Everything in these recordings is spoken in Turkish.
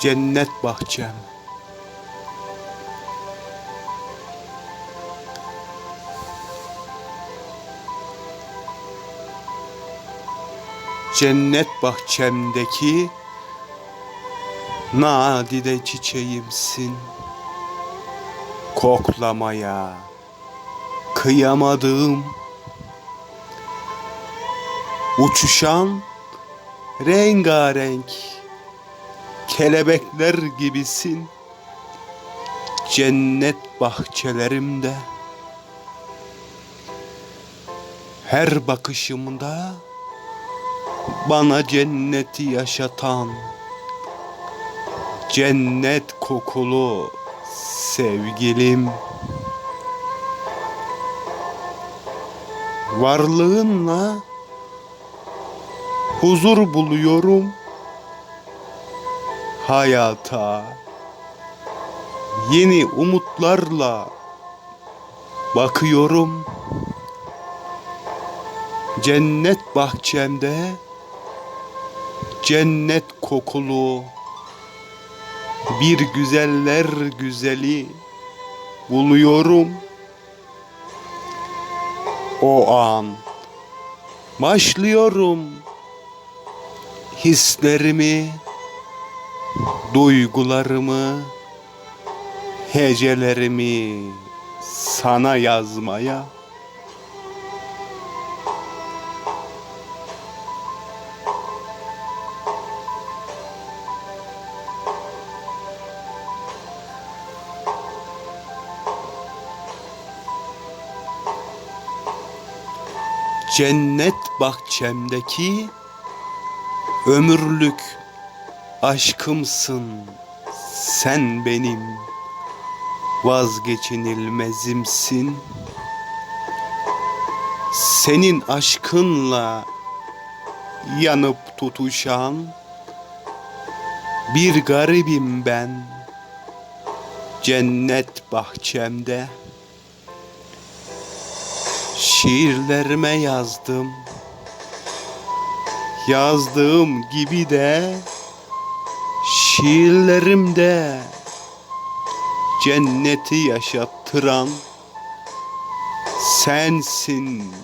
cennet bahçem. Cennet bahçemdeki nadide çiçeğimsin. Koklamaya kıyamadım. Uçuşan rengarenk kelebekler gibisin. Cennet bahçelerimde. Her bakışımda bana cenneti yaşatan cennet kokulu sevgilim. Varlığınla huzur buluyorum hayata yeni umutlarla bakıyorum. Cennet bahçemde cennet kokulu bir güzeller güzeli buluyorum. O an başlıyorum hislerimi duygularımı, hecelerimi sana yazmaya. Cennet bahçemdeki ömürlük aşkımsın sen benim vazgeçilmezimsin senin aşkınla yanıp tutuşan bir garibim ben cennet bahçemde. Şiirlerime yazdım yazdığım gibi de Şiirlerimde cenneti yaşattıran sensin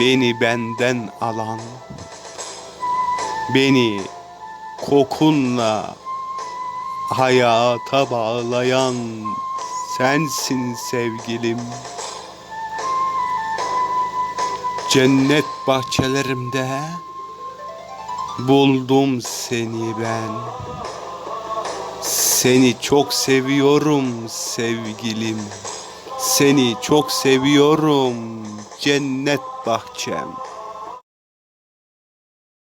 beni benden alan. Beni kokunla hayata bağlayan sensin sevgilim. Cennet bahçelerimde buldum seni ben seni çok seviyorum sevgilim. Seni çok seviyorum cennet bahçem.